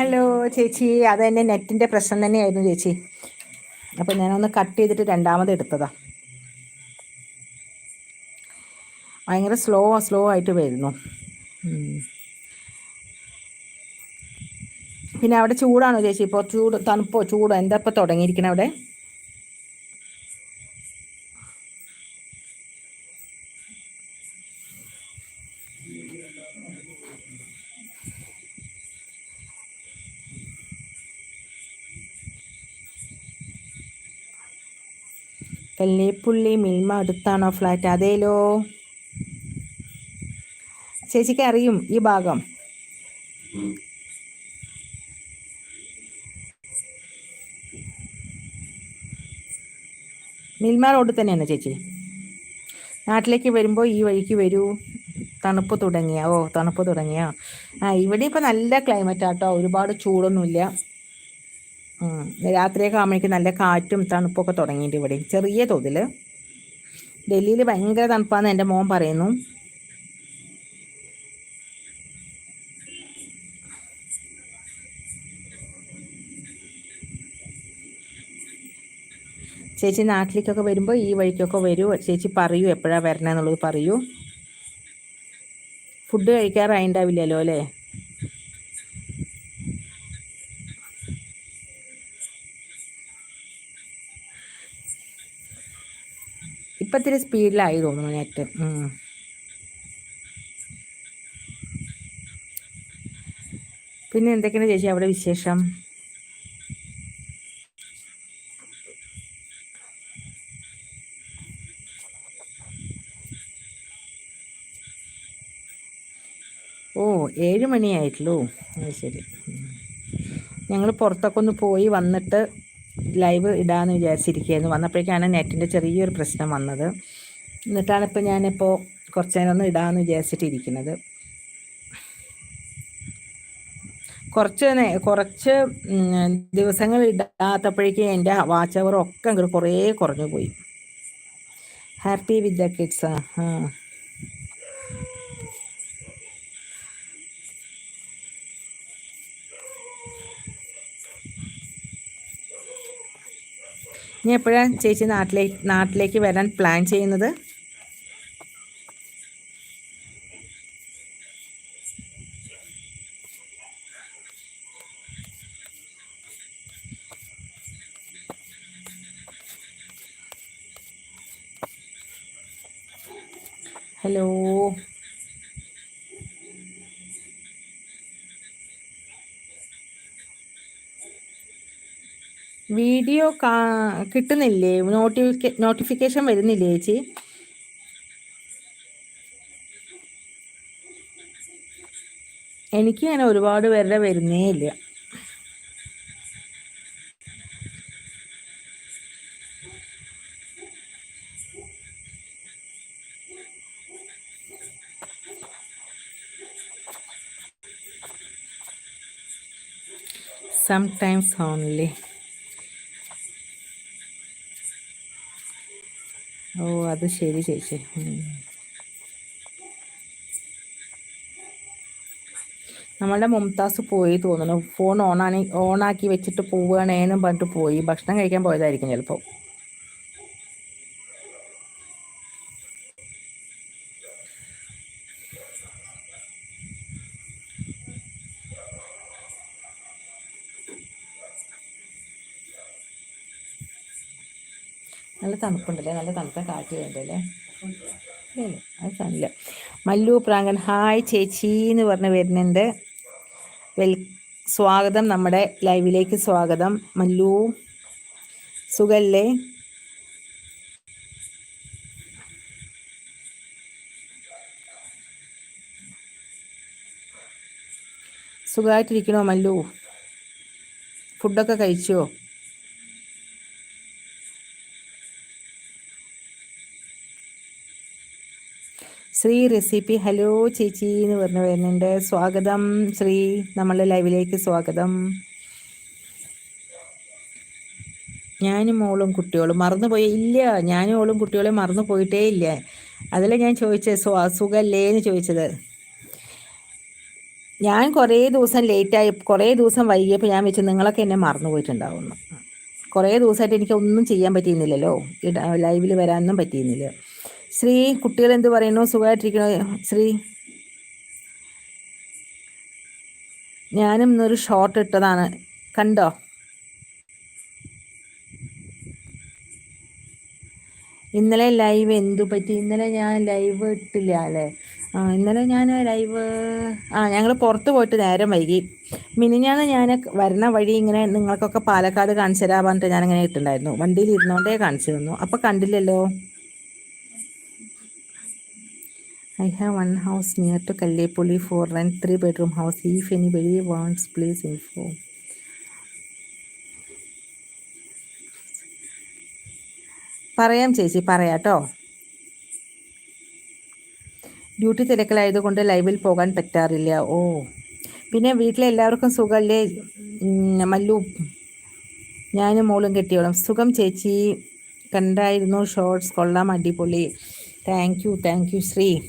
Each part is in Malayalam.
ഹലോ ചേച്ചി. അത് തന്നെ നെറ്റിന്റെ പ്രശ്നം തന്നെയായിരുന്നു ചേച്ചി. അപ്പോൾ ഞാനൊന്ന് കട്ട് ചെയ്തിട്ട് രണ്ടാമത് എടുത്തതാ. ഭയങ്കര സ്ലോ സ്ലോ ആയിട്ട് വരുന്നു. പിന്നെ അവിടെ ചൂടാണോ ചേച്ചി? ഇപ്പോൾ ചൂട് തണുപ്പോ ചൂടോ? എന്താ ഇപ്പോൾ തുടങ്ങിയിരിക്കണേ അവിടെ? കല്ലേപ്പുള്ളി മിൽമ അടുത്താണോ ഫ്ലാറ്റ്? അതേലോ. ചേച്ചിക്ക് അറിയും ഈ ഭാഗം. മിൽമ റോഡ് തന്നെയാണ് ചേച്ചി. നാട്ടിലേക്ക് വരുമ്പോൾ ഈ വഴിക്ക് വരൂ. തണുപ്പ് തുടങ്ങിയ. ഓ തണുപ്പ് തുടങ്ങിയ. ആ ഇവിടെ ഇപ്പോൾ നല്ല ക്ലൈമറ്റ് ആട്ടോ. ഒരുപാട് ചൂടൊന്നുമില്ല. രാത്രിയൊക്കെ ആകുമ്പോഴേക്കും നല്ല കാറ്റും തണുപ്പൊക്കെ തുടങ്ങിയിട്ട് ഇവിടെ. ചെറിയ തോതിൽ ഡൽഹിയിൽ ഭയങ്കര തണുപ്പാന്ന് എന്റെ മോൻ പറയുന്നു. ചേച്ചി നാട്ടിലേക്കൊക്കെ വരുമ്പോൾ ഈ വഴിക്കൊക്കെ വരൂ. ചേച്ചി പറയൂ എപ്പോഴാണ് വരണമെന്നുള്ളത് പറയൂ. ഫുഡ് കഴിക്കാറായിണ്ടാവില്ലല്ലോ അല്ലേ? ഇപ്പം ഇത്തിരി സ്പീഡിലായി തോന്നുന്നു നെറ്റ്. പിന്നെ എന്തൊക്കെയാണ് ചേച്ചി അവിടെ വിശേഷം? ഓ ഏഴ് മണിയായിട്ടുള്ളൂ. അത് ശരി. ഞങ്ങൾ പുറത്തൊക്കെ ഒന്ന് പോയി വന്നിട്ട് ലൈവ് ഇടാമെന്ന് വിചാരിച്ചിരിക്കുകയായിരുന്നു. വന്നപ്പോഴേക്കാണ് നെറ്റിന്റെ ചെറിയൊരു പ്രശ്നം വന്നത്. എന്നിട്ടാണ് ഇപ്പോൾ ഞാനിപ്പോൾ കുറച്ച് നേരം ഒന്ന് ഇടാമെന്ന് വിചാരിച്ചിട്ടിരിക്കുന്നത്. കുറച്ച് കുറച്ച് ദിവസങ്ങൾ ഇടാത്തപ്പോഴേക്കും എന്റെ വാച്ച് അവർ ഒക്കെ കുറേ കുറഞ്ഞു പോയി. Happy with the kids. ആ ഇനി എപ്പോഴാണ് ചേച്ചി നാട്ടിലേക്ക് നാട്ടിലേക്ക് വരാൻ പ്ലാൻ ചെയ്യുന്നത്? ഹലോ വീഡിയോ കാ കിട്ടുന്നില്ലേ? നോട്ടിഫിക്ക നോട്ടിഫിക്കേഷൻ വരുന്നില്ലേ ചേച്ചി? എനിക്ക് അങ്ങനെ ഒരുപാട് പേരുടെ വരുന്നേ ഇല്ല. Sometimes only. ഓ അത് ശരി ചേച്ചി നമ്മളുടെ മുംതാസ് പോയി തോന്നുന്നു. ഫോൺ ഓണാണി ഓണാക്കി വെച്ചിട്ട് പോവുകയാണേന്നും പറഞ്ഞിട്ട് പോയി. ഭക്ഷണം കഴിക്കാൻ പോയതായിരിക്കും ചിലപ്പോൾ. തണുപ്പുണ്ടല്ലേ? നല്ല തണുത്ത കാറ്റ് വേണ്ടല്ലേ? അത് തന്നില്ല മല്ലു പ്രാങ്കൻ ഹായ് ചേച്ചി എന്ന് പറഞ്ഞ് വരുന്നുണ്ട്. വെൽ സ്വാഗതം നമ്മുടെ ലൈവിലേക്ക് സ്വാഗതം. മല്ലു സുഖല്ലേ? സുഖമായിട്ടിരിക്കണോ മല്ലു? ഫുഡൊക്കെ കഴിച്ചോ? ശ്രീ റെസിപ്പി ഹലോ ചേച്ചി എന്ന് പറഞ്ഞു വരുന്നുണ്ട്. സ്വാഗതം. ശ്രീ നമ്മളുടെ ലൈവിലേക്ക് സ്വാഗതം. ഞാനും മോളും കുട്ടികളും മറന്നുപോയി. ഇല്ല ഞാനും മോളും കുട്ടികളും മറന്നു പോയിട്ടേ ഇല്ല. അതല്ല ഞാൻ ചോദിച്ചത്? സുഖല്ലേ എന്ന് ചോദിച്ചത്. ഞാൻ കുറേ ദിവസം ലേറ്റായി കുറേ ദിവസം വൈകിയപ്പോൾ ഞാൻ വെച്ച് നിങ്ങളൊക്കെ എന്നെ മറന്നു പോയിട്ടുണ്ടാവുന്നു കുറേ ദിവസമായിട്ട് എനിക്ക് ഒന്നും ചെയ്യാൻ പറ്റിയിരുന്നില്ലല്ലോ. ലൈവിൽ വരാനൊന്നും പറ്റിയിരുന്നില്ല. ശ്രീ കുട്ടികൾ എന്ത് പറയുന്നു? സുഖമായിട്ടിരിക്കണോ? ശ്രീ. ഞാനും ഇന്നൊരു ഷോർട്ട് ഇട്ടതാണ്. കണ്ടോ? ഇന്നലെ ലൈവ് എന്തു പറ്റി? ഇന്നലെ ഞാൻ ലൈവ് ഇട്ടില്ല അല്ലേ? ആ ഇന്നലെ ഞാൻ ലൈവ് ആ ഞങ്ങൾ പുറത്ത് പോയിട്ട് നേരം വൈകി. മിനിഞ്ഞാന്ന് ഞാൻ വരുന്ന വഴി ഇങ്ങനെ നിങ്ങൾക്കൊക്കെ പാലക്കാട് കാണിച്ചു തരാൻ പറഞ്ഞിട്ട് ഞാനിങ്ങനെ ഇട്ടുണ്ടായിരുന്നു വണ്ടിയിൽ ഇരുന്നോണ്ടേ കാണിച്ചു തന്നു അപ്പോൾ കണ്ടില്ലല്ലോ? I have one house near to for for rent, three bedroom house. If anybody wants, please inform. പറയാം ചേച്ചി പറയാട്ടോ. ഡ്യൂട്ടി തിരക്കിലായതുകൊണ്ട് ലൈവിൽ പോകാൻ പറ്റാറില്ല. ഓ. പിന്നെ വീട്ടിലെ എല്ലാവർക്കും സുഖമല്ലേ മല്ലു. ഞാനും മോളും കെട്ടിയോളും. സുഖം ചേച്ചി. കണ്ടായിരുന്നു. ഷോർട്സ് കൊള്ളാം അടിപൊളി. Thank you thank you Sree.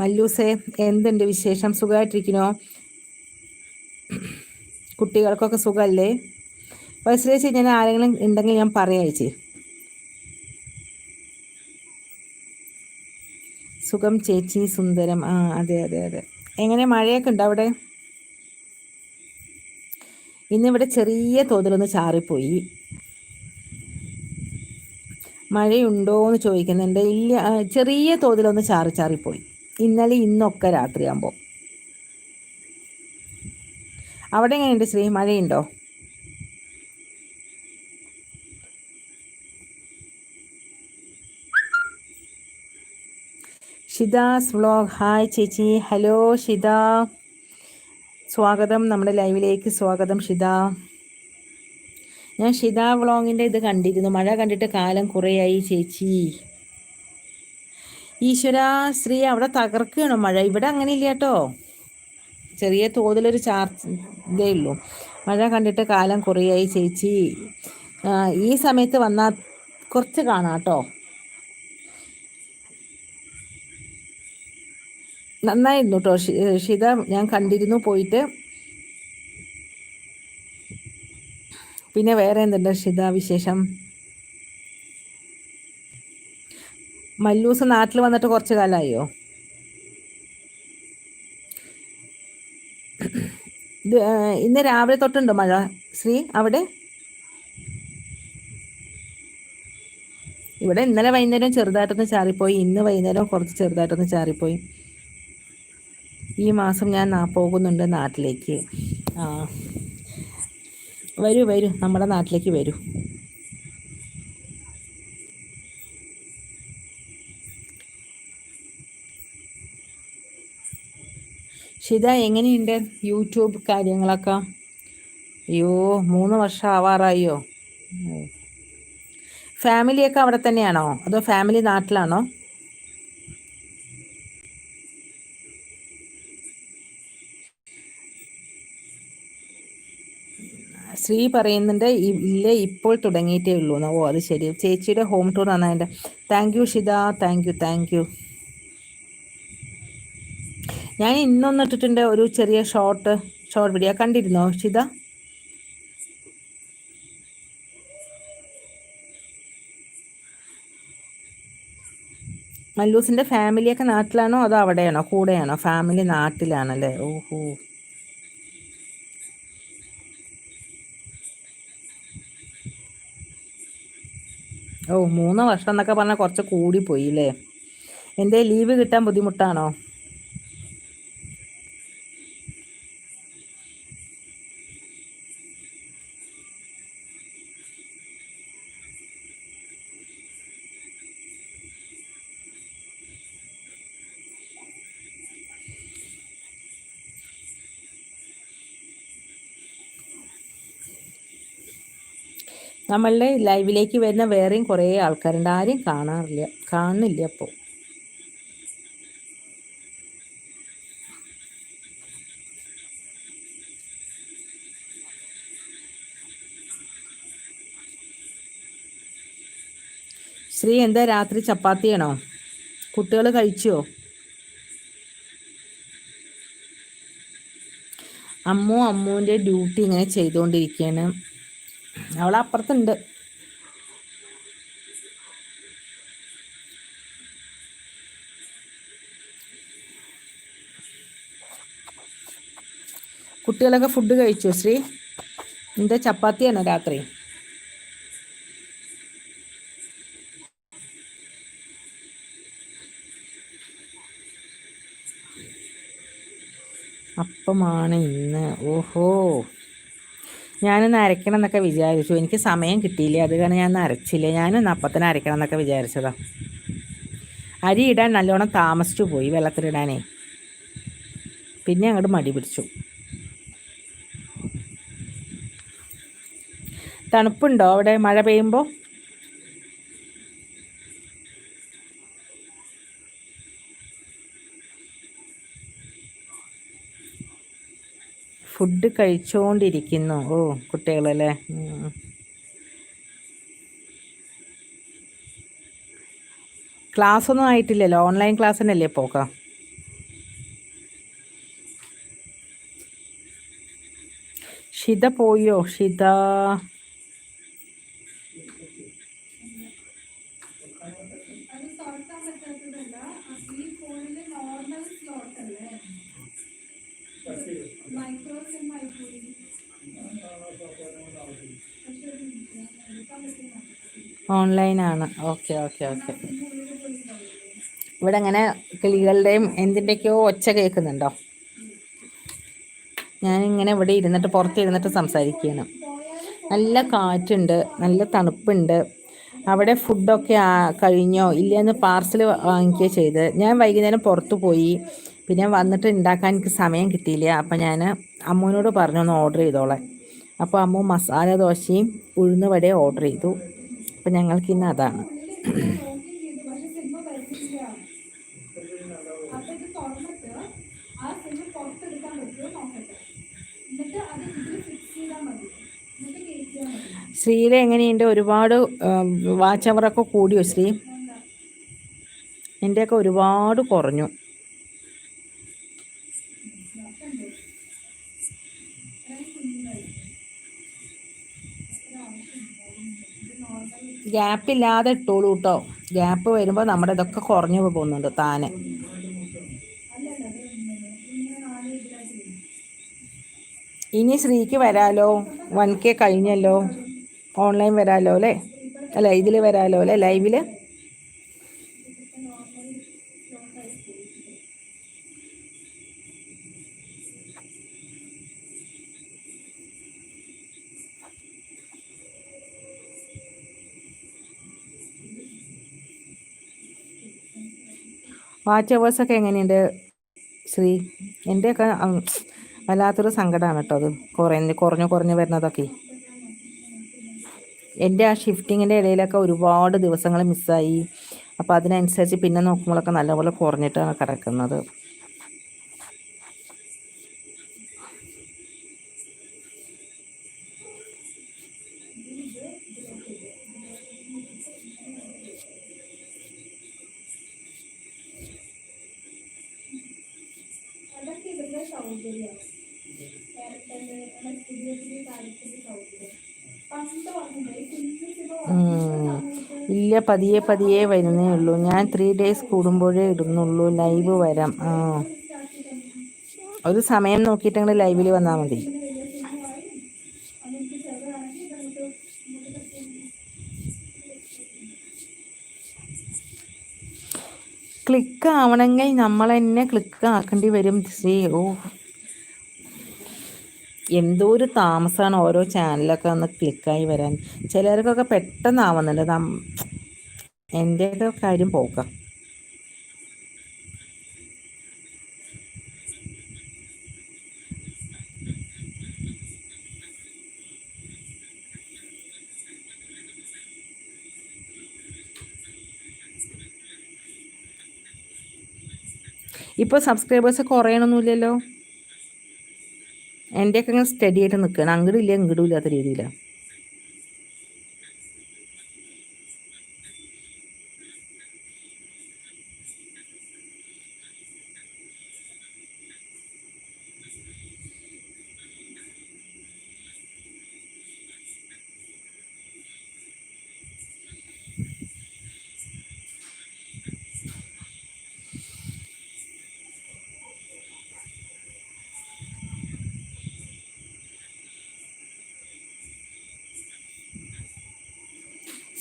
മല്ലൂസേ എന്തുണ്ട് വിശേഷം? സുഖമായിട്ടിരിക്കണോ കുട്ടികൾക്കൊക്കെ സുഖമല്ലേ? വയസ്സിലേച്ച് ഞാൻ ആരെങ്കിലും ഉണ്ടെങ്കിൽ ഞാൻ പറയാം ചേച്ചി. സുഖം ചേച്ചി സുന്ദരം. ആ അതെ അതെ അതെ. എങ്ങനെ മഴയൊക്കെ ഉണ്ടോ അവിടെ? ഇന്നിവിടെ ചെറിയ തോതിലൊന്ന് ചാറിപ്പോയി. മഴയുണ്ടോ എന്ന് ചോദിക്കുന്നുണ്ട്. ഇല്ല ചെറിയ തോതിലൊന്ന് ചാറി ചാറിപ്പോയി. ഇന്നലെ ഇന്നൊക്കെ രാത്രിയാകുമ്പോൾ അവിടെ എങ്ങനെയുണ്ട് ശ്രീ? മഴയുണ്ടോ? ഷിതാസ് വ്ളോഗ് ഹായ് ചേച്ചി. ഹലോ ഷിത സ്വാഗതം. നമ്മുടെ ലൈവിലേക്ക് സ്വാഗതം ഷിത ഞാൻ ഷിത വ്ളോഗിന്റെ ഇത് കണ്ടിരുന്നു. മഴ കണ്ടിട്ട് കാലം കുറേയായി ചേച്ചി. ഈശ്വര ശ്രീ അവിടെ തകർക്കുകയാണ് മഴ. ഇവിടെ അങ്ങനെ ഇല്ല കേട്ടോ. ചെറിയ തോതിലൊരു ചാർജ് ഇതേ ഉള്ളൂ. മഴ കണ്ടിട്ട് കാലം കുറേയായി ചേച്ചി. ഈ സമയത്ത് വന്നാൽ കുറച്ച് കാണാം കേട്ടോ. നന്നായിരുന്നു കേട്ടോ. ഷിത ഞാൻ കണ്ടിരുന്നു പോയിട്ട്. പിന്നെ വേറെ എന്തുണ്ട് ഷിത വിശേഷം? മല്ലൂസ് നാട്ടിൽ വന്നിട്ട് കുറച്ച് കാലമായോ ഇന്ന് രാവിലെ തൊട്ടുണ്ടോ മഴ? ശ്രീ അവിടെ? ഇവിടെ ഇന്നലെ വൈകുന്നേരം ചെറുതായിട്ടൊന്ന് ചാറിപ്പോയി. ഇന്ന് വൈകുന്നേരം കുറച്ച് ചെറുതായിട്ടൊന്ന് ചാറിപ്പോയി. ഈ മാസം ഞാൻ പോകുന്നുണ്ട് നാട്ടിലേക്ക്. വരൂ വരൂ. നമ്മുടെ നാട്ടിലേക്ക് വരൂ. ഷിത എങ്ങനെയുണ്ട് യൂട്യൂബ് കാര്യങ്ങളൊക്കെ? അയ്യോ മൂന്ന് വർഷം ആവാറായോ? ഫാമിലിയൊക്കെ അവിടെ തന്നെയാണോ? അതോ ഫാമിലി നാട്ടിലാണോ? ശ്രീ പറയുന്നുണ്ട് ഇല്ല ഇപ്പോൾ തുടങ്ങിയിട്ടേ ഉള്ളൂ. ഓ അത് ശരി. ചേച്ചിയുടെ ഹോം ടൂർ ആണ് thank you Shitha. Thank you thank you. ഞാൻ ഇന്നൊന്ന് ഇട്ടിട്ടുണ്ട് ഒരു ചെറിയ ഷോർട്ട് ഷോർട്ട് വീഡിയോ കണ്ടിരുന്നോ ഷിത? മല്ലൂസിന്റെ ഫാമിലിയൊക്കെ നാട്ടിലാണോ അതോ അവിടെയാണോ? കൂടെയാണോ? ഫാമിലി നാട്ടിലാണല്ലേ? ഓഹോ. ഓ മൂന്ന് വർഷം എന്നൊക്കെ പറഞ്ഞാൽ കുറച്ച് കൂടിപ്പോയി അല്ലേ എന്തേ ലീവ് കിട്ടാൻ ബുദ്ധിമുട്ടാണോ? നമ്മളുടെ ലൈവിലേക്ക് വരുന്ന വേറെയും കുറേ ആൾക്കാരുണ്ട്. ആരെയും കാണാറില്ല. കാണുന്നില്ല അപ്പോൾ ശ്രീ എന്താ രാത്രി ചപ്പാത്തിയാണോ? കുട്ടികൾ കഴിച്ചോ? അമ്മു അമ്മുവിന്റെ ഡ്യൂട്ടി ഇങ്ങനെ ചെയ്തുകൊണ്ടിരിക്കുകയാണ്. അവൾ അപ്പുറത്തുണ്ട് കുട്ടികളൊക്കെ ഫുഡ് കഴിച്ചു ശ്രീ? എന്താ ചപ്പാത്തിയാണോ രാത്രി? അപ്പമാണ് ഇന്ന്. ഓഹോ. ഞാനൊന്ന് അരയ്ക്കണം എന്നൊക്കെ വിചാരിച്ചു. എനിക്ക് സമയം കിട്ടിയില്ല. അത് കാരണം ഞാൻ അരച്ചില്ല. ഞാനൊന്ന് അപ്പത്തിന് അരയ്ക്കണം എന്നൊക്കെ വിചാരിച്ചതാ. അരി ഇടാൻ നല്ലോണം താമസിച്ചു പോയി വെള്ളത്തിലിടാനേ. പിന്നെ അങ്ങോട്ട് മടി പിടിച്ചു. തണുപ്പുണ്ടോ അവിടെ? മഴ പെയ്യുമ്പോൾ ഫുഡ് കഴിച്ചുകൊണ്ടിരിക്കുന്നു ഓ കുട്ടികളല്ലേ? ക്ലാസ് ഒന്നും ആയിട്ടില്ലല്ലോ? ഓൺലൈൻ ക്ലാസ് തന്നെയല്ലേ പോക്ക? ഷിത പോയോ? ഷിത? ഓൺലൈനാണ്. Okay okay okay. ഇവിടെ അങ്ങനെ കിളികളുടെയും എന്തിന്റെയൊക്കെയോ ഒച്ച കേൾക്കുന്നുണ്ടോ? ഞാനിങ്ങനെ ഇവിടെ ഇരുന്നിട്ട് പുറത്ത് ഇരുന്നിട്ട് സംസാരിക്കുകയാണ്. നല്ല കാറ്റുണ്ട് നല്ല തണുപ്പുണ്ട്. അവിടെ ഫുഡൊക്കെ കഴിഞ്ഞോ? ഇല്ലയെന്ന് പാർസൽ വാങ്ങിക്കുകയോ ചെയ്ത് ഞാൻ വൈകുന്നേരം പുറത്തു പോയി. പിന്നെ വന്നിട്ട് ഉണ്ടാക്കാൻ എനിക്ക് സമയം കിട്ടിയില്ല. അപ്പം ഞാൻ അമ്മുവിനോട് പറഞ്ഞു ഒന്ന് ഓർഡർ ചെയ്തോളാം അപ്പോൾ അമ്മു മസാല ദോശയും ഉഴുന്നുവടയും ഓർഡർ ചെയ്തു. അപ്പം ഞങ്ങൾക്ക് ഇന്ന് അതാണ്. ശ്രീയിലെ എങ്ങനെയുണ്ട്? ഒരുപാട് വാച്ച് അവറൊക്കെ കൂടിയോ ശ്രീ? എന്റെയൊക്കെ ഒരുപാട് കുറഞ്ഞു. ഗ്യാപ്പ് ഇല്ലാതെ ഇട്ടോളൂ കേട്ടോ ഗ്യാപ്പ് വരുമ്പോൾ നമ്മുടെ ഇതൊക്കെ കുറഞ്ഞു പോകുന്നുണ്ട് താനെ. ഇനി ശ്രീക്ക് വരാലോ? വൺ കെ കഴിഞ്ഞല്ലോ? ഓൺലൈൻ വരാലോ അല്ലേ അല്ല ഇതിൽ വരാലോ അല്ലേ ലൈവിൽ വാച്ച് അവേഴ്സൊക്കെ എങ്ങനെയുണ്ട് ശ്രീ? എന്റെയൊക്കെ വല്ലാത്തൊരു സങ്കടമാണ് കേട്ടോ അത് കുറഞ്ഞ് കുറഞ്ഞു കുറഞ്ഞു വരുന്നതൊക്കെ. എന്റെ ആ ഷിഫ്റ്റിങ്ങിന്റെ ഇടയിലൊക്കെ ഒരുപാട് ദിവസങ്ങൾ മിസ്സായി. അപ്പോൾ അതിനനുസരിച്ച് പിന്നെ നോക്കുമ്പോഴൊക്കെ നല്ലപോലെ കുറഞ്ഞിട്ടാണ് കിടക്കുന്നത് ഇല്ല പതിയെ പതിയെ വരുന്നേ ഉള്ളൂ. ഞാൻ ത്രീ ഡേയ്സ് കൂടുമ്പോഴേ ഇടുന്നുള്ളൂ. ലൈവ് വരാം. ആ. ഒരു സമയം നോക്കിയിട്ട് ലൈവിൽ വന്നാൽ മതി. ക്ലിക്ക് ആവണമെങ്കിൽ നമ്മൾ തന്നെ ക്ലിക്ക് ആക്കേണ്ടി വരും. ശ്രീ ഓ. എന്തോ ഒരു താമസമാണ് ഓരോ ചാനലൊക്കെ ഒന്ന് ക്ലിക്കായി വരാൻ. ചിലർക്കൊക്കെ പെട്ടെന്ന് ആവുന്നുണ്ട് കാര്യം പോക്കാം ഇപ്പോൾ സബ്സ്ക്രൈബേഴ്സ് കുറയണമൊന്നുമില്ലല്ലോ എന്റെയൊക്കെ ഇങ്ങനെ സ്റ്റഡി ആയിട്ട് നിൽക്കുകയാണ് അങ്ങോട്ടും ഇല്ല ഇങ്ങോട്ടും ഇല്ലാത്ത രീതിയിലാണ്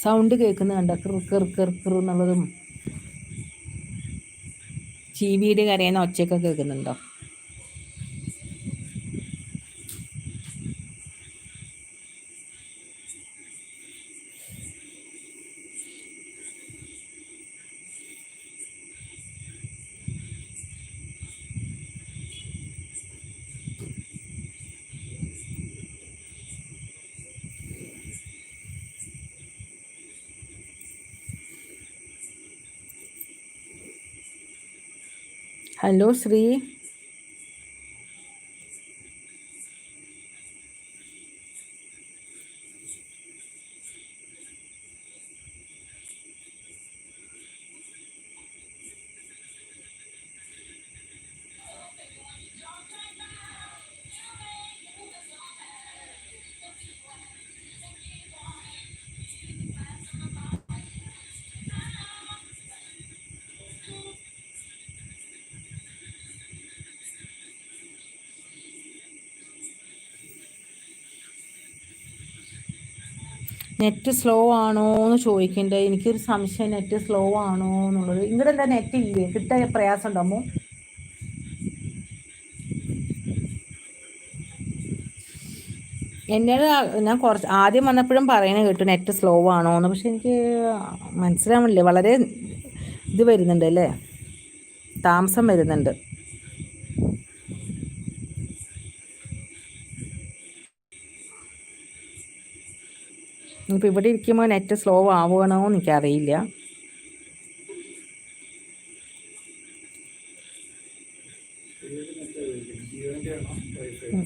സൗണ്ട് കേൾക്കുന്ന കണ്ട? കിർ കിർ കിർ കിർ ചീവീട് കരയുന്ന ഒച്ചയൊക്കെ കേൾക്കുന്നുണ്ടോ? ഹലോ ശ്രീ നെറ്റ് സ്ലോ ആണോ എന്ന് ചോദിക്കണ്ടേ? എനിക്കൊരു സംശയം നെറ്റ് സ്ലോ ആണോ എന്നുള്ളത്. ഇങ്ങടെ എന്താ നെറ്റ് ഇല്ലേ? കിട്ടാൻ പ്രയാസം ഉണ്ടാമോ എന്നോട് ഞാൻ കുറച്ച് ആദ്യം വന്നപ്പോഴും പറയണ കേട്ടു നെറ്റ് സ്ലോ ആണോ എന്ന്. പക്ഷെ എനിക്ക് മനസ്സിലാവണില്ലേ. വളരെ ഇത് വരുന്നുണ്ട് അല്ലേ? താമസം വരുന്നുണ്ട്. ഇപ്പം ഇവിടെ ഇരിക്കുമ്പോൾ നെറ്റ് സ്ലോ ആവുകയാണോ എന്ന് എനിക്കറിയില്ല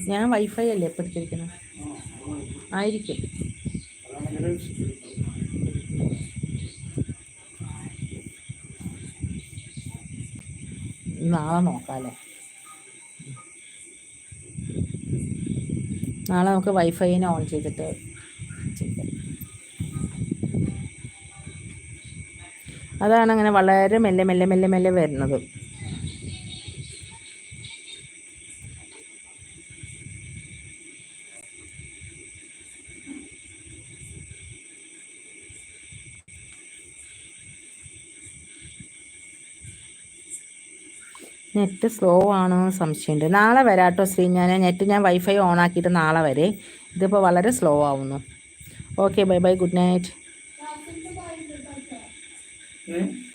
ഞാൻ വൈഫൈ അല്ലേ ഇപ്പോൾ എടുത്തിരിക്കുന്നത് ആയിരിക്കും. നാളെ നോക്കാമല്ലേ നാളെ നമുക്ക് വൈഫൈനെ ഓൺ ചെയ്തിട്ട് അതാണ് അങ്ങനെ വളരെ മെല്ലെ മെല്ലെ മെല്ലെ മെല്ലെ വരുന്നത്. നെറ്റ് സ്ലോ ആണോ സംശയമുണ്ട്. നാളെ വരാട്ടോ ശ്രീ ഞാൻ നെറ്റ് ഞാൻ വൈഫൈ ഓൺ ആക്കിയിട്ട് നാളെ വരെ. ഇതിപ്പോൾ വളരെ സ്ലോ ആവുന്നു. Okay bye bye good night. 嗯。